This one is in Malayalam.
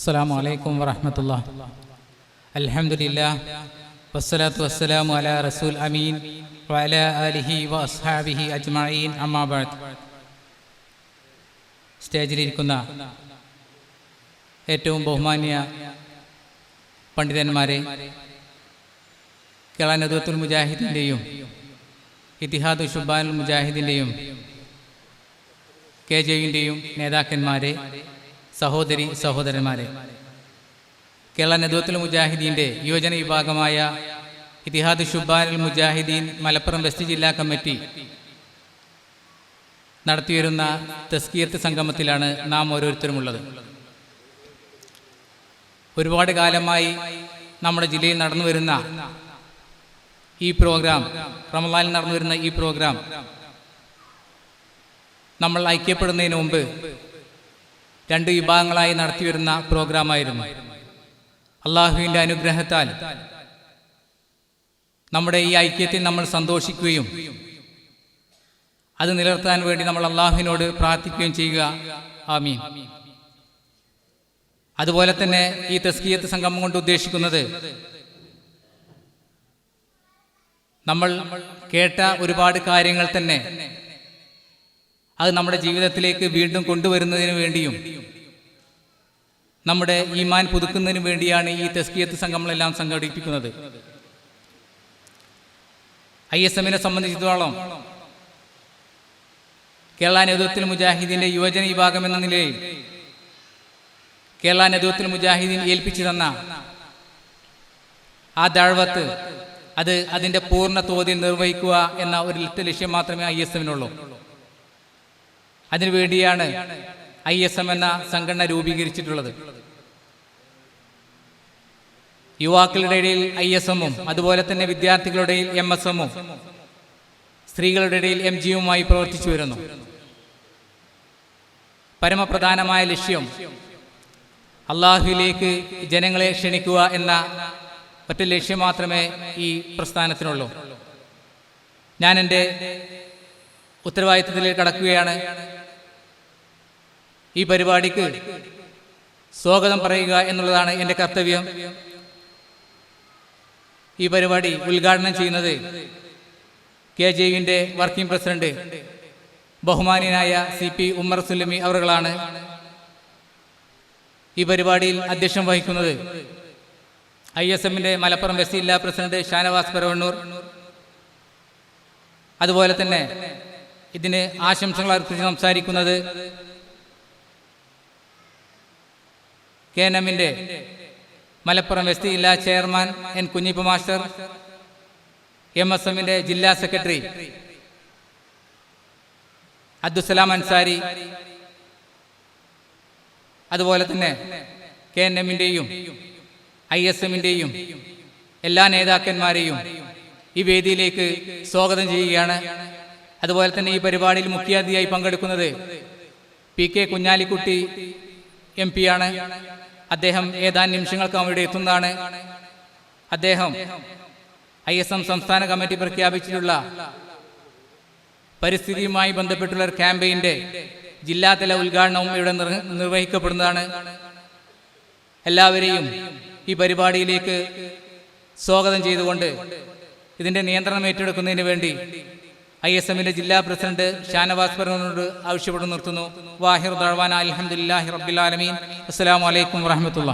السلام عليكم ورحمة الله الحمد لله والصلاة والسلام على رسول أمين وعلى آله وأصحابه أجمعين أما بعد സ്റ്റേജിലിരിക്കുന്ന ഏറ്റവും ബഹുമാന്യ പണ്ഡിതന്മാരെ കേരള നദുവത്തുൽ മുജാഹിദിൻ്റെയും ഇത്തിഹാദ് ഷുബാനുൽ മുജാഹിദിൻ്റെയും കെ ജെയുൻ്റെയും നേതാക്കന്മാരെ സഹോദരി സഹോദരന്മാരെ കേരള നദുവത്തുൽ മുജാഹിദീന്റെ യുവജന വിഭാഗമായ ഇത്തിഹാദ് ഷുബാനുൽ മുജാഹിദീൻ മലപ്പുറം വെസ്റ്റ് ജില്ലാ കമ്മിറ്റി നടത്തിവരുന്ന തസ്കീർത്ത് സംഗമത്തിലാണ് നാം ഓരോരുത്തരുമുള്ളത് ഒരുപാട് കാലമായി നമ്മുടെ ജില്ലയിൽ നടന്നു വരുന്ന ഈ പ്രോഗ്രാം റമലാനിൽ നടന്നു വരുന്ന ഈ പ്രോഗ്രാം നമ്മൾ ഐക്യപ്പെടുന്നതിന് മുമ്പ് രണ്ട് വിഭാഗങ്ങളായി നടത്തിവരുന്ന പ്രോഗ്രാമായിരുന്നു. അള്ളാഹുവിന്റെ അനുഗ്രഹത്താൽ നമ്മുടെ ഈ ഐക്യത്തിൽ നമ്മൾ സന്തോഷിക്കുകയും അത് നിലനിർത്താൻ വേണ്ടി നമ്മൾ അള്ളാഹുവിനോട് പ്രാർത്ഥിക്കുകയും ചെയ്യുക. ആമീൻ. അതുപോലെ തന്നെ ഈ തസ്കീയത്ത് സംഗമം കൊണ്ട് ഉദ്ദേശിക്കുന്നത് നമ്മൾ കേട്ട ഒരുപാട് കാര്യങ്ങൾ തന്നെ അത് നമ്മുടെ ജീവിതത്തിലേക്ക് വീണ്ടും കൊണ്ടുവരുന്നതിന് വേണ്ടിയും നമ്മുടെ ഈമാൻ പുതുക്കുന്നതിന് വേണ്ടിയാണ് ഈ തെസ്കിയത്ത് സംഘങ്ങളെല്ലാം സംഘടിപ്പിക്കുന്നത്. ഐ എസ് എമ്മിനെ സംബന്ധിച്ചിടത്തോളം കേരള നേതൃത്വത്തിൽ മുജാഹിദീന്റെ യുവജന വിഭാഗം എന്ന നിലയിൽ കേരള നേതൃത്വത്തിൽ മുജാഹിദീൻ ഏൽപ്പിച്ചു തന്ന ആ ദാഴ്വത്ത് അത് അതിന്റെ പൂർണ തോതിൽ നിർവഹിക്കുക എന്ന ഒരു ലക്ഷ്യം മാത്രമേ ഐ എസ് എമ്മിനുള്ളൂ. അതിനുവേണ്ടിയാണ് ഐ എസ് എം എന്ന സംഘടന രൂപീകരിച്ചിട്ടുള്ളത്. യുവാക്കളുടെ ഇടയിൽ ഐ എസ് എമ്മും അതുപോലെ തന്നെ വിദ്യാർത്ഥികളുടെ എം എസ് എമ്മും സ്ത്രീകളുടെ ഇടയിൽ എം ജിയുമായി പ്രവർത്തിച്ചു വരുന്നു. പരമപ്രധാനമായ ലക്ഷ്യം അള്ളാഹുലേക്ക് ജനങ്ങളെ ക്ഷണിക്കുക എന്ന ഒറ്റ ലക്ഷ്യം മാത്രമേ ഈ പ്രസ്ഥാനത്തിനുള്ളൂ. ഞാൻ എന്റെ ഉത്തരവാദിത്തത്തിലേക്ക് കടക്കുകയാണ്. ഈ പരിപാടിക്ക് സ്വാഗതം പറയുക എന്നുള്ളതാണ് എന്റെ കർത്തവ്യം. ഈ പരിപാടി ഉദ്ഘാടനം ചെയ്യുന്നത് കെ ജെ യുവിന്റെ വർക്കിംഗ് പ്രസിഡന്റ് ബഹുമാനിയനായ സി പി ഉമ്മർ സുല്ലമി അവറുകളാണ് ഈ പരിപാടിയിൽ അധ്യക്ഷം വഹിക്കുന്നത്. ഐ എസ് എമ്മിന്റെ മലപ്പുറം വെസ്റ്റ് ജില്ലാ പ്രസിഡന്റ് ഷാനവാസ് പെരവണ്ണൂർ. അതുപോലെ തന്നെ ഇതിന് ആശംസകൾ അർപ്പിച്ച് സംസാരിക്കുന്നത് കെ എൻ എമ്മിന്റെ മലപ്പുറം വെസ്റ്റ് ജില്ലാ chairman N Kunhippa master M S എമ്മിന്റെ ജില്ലാ സെക്രട്ടറി അബ്ദുസലാം അൻസാരി അതുപോലെ തന്നെ കെ എൻ എമ്മിന്റെയും ഐ എസ് എമ്മിന്റെയും എല്ലാ നേതാക്കന്മാരെയും ഈ വേദിയിലേക്ക് സ്വാഗതം ചെയ്യുകയാണ്. അതുപോലെ തന്നെ ഈ പരിപാടിയിൽ മുഖ്യാതിഥിയായി പങ്കെടുക്കുന്നത് P K Kunhalikutty M P ആണ് അദ്ദേഹം ഏതാനും നിമിഷങ്ങൾക്ക് അവിടെ എത്തുന്നതാണ്. അദ്ദേഹം ഐ എസ് എം സംസ്ഥാന കമ്മിറ്റി പ്രഖ്യാപിച്ചിട്ടുള്ള പരിസ്ഥിതിയുമായി ബന്ധപ്പെട്ടുള്ള ഒരു ക്യാമ്പയിന്റെ ജില്ലാതല ഉദ്ഘാടനവും ഇവിടെ നിർവഹിക്കപ്പെടുന്നതാണ്. എല്ലാവരെയും ഈ പരിപാടിയിലേക്ക് സ്വാഗതം ചെയ്തുകൊണ്ട് ഇതിന്റെ നിയന്ത്രണം ഏറ്റെടുക്കുന്നതിന് വേണ്ടി ഐ എസ് എമ്മിന്റെ ജില്ലാ പ്രസിഡന്റ് ഷാനവാസ് പറഞ്ഞോട് ആവശ്യപ്പെട്ട് നിർത്തുന്നു. വാഹിർ ദഴവാൻ അലഹമുല്ലാഹി റബ്ബിലാലമീൻ അസ്സാം വലൈക്കും വാഹമത്തുള്ള